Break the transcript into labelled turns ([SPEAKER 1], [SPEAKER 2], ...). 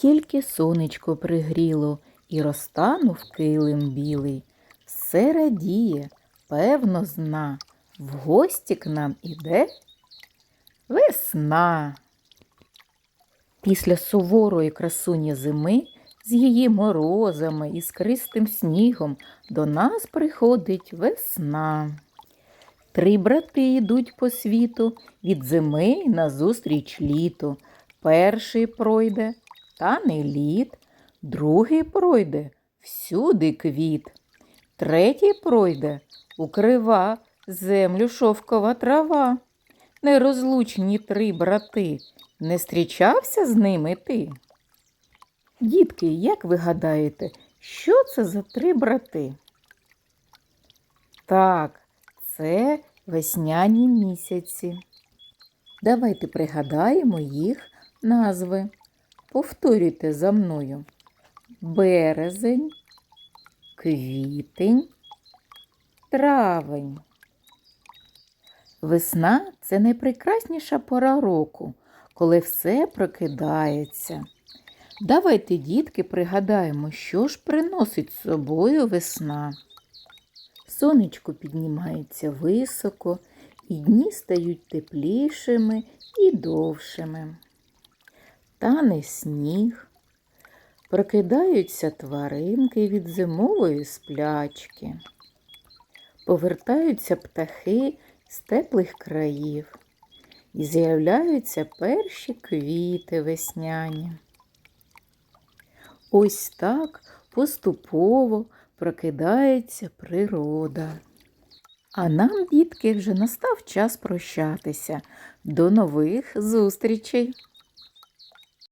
[SPEAKER 1] Тільки сонечко пригріло і розтанув килим білий. Все радіє, певно, зна. В гості к нам іде весна. Після суворої красуні зими з її морозами і скристим снігом до нас приходить весна. Три брати йдуть по світу від зими назустріч літу. Перший пройде та не лід, другий пройде всюди квіт, третій пройде укрива землю шовкова трава. Нерозлучні три брати, не зустрічався з ними ти? Дітки, як ви гадаєте, що це за три брати? Так, це весняні місяці. Давайте пригадаємо їх назви. Повторюйте за мною. Березень, квітень, травень. Весна це найпрекрасніша пора року, коли все прокидається. Давайте, дітки, пригадаємо, що ж приносить з собою весна. Сонечко піднімається високо, і дні стають теплішими і довшими. Тане сніг, прокидаються тваринки від зимової сплячки, повертаються птахи з теплих країв і з'являються перші квіти весняні. Ось так поступово прокидається природа. А нам, дітки, вже настав час прощатися. До нових зустрічей!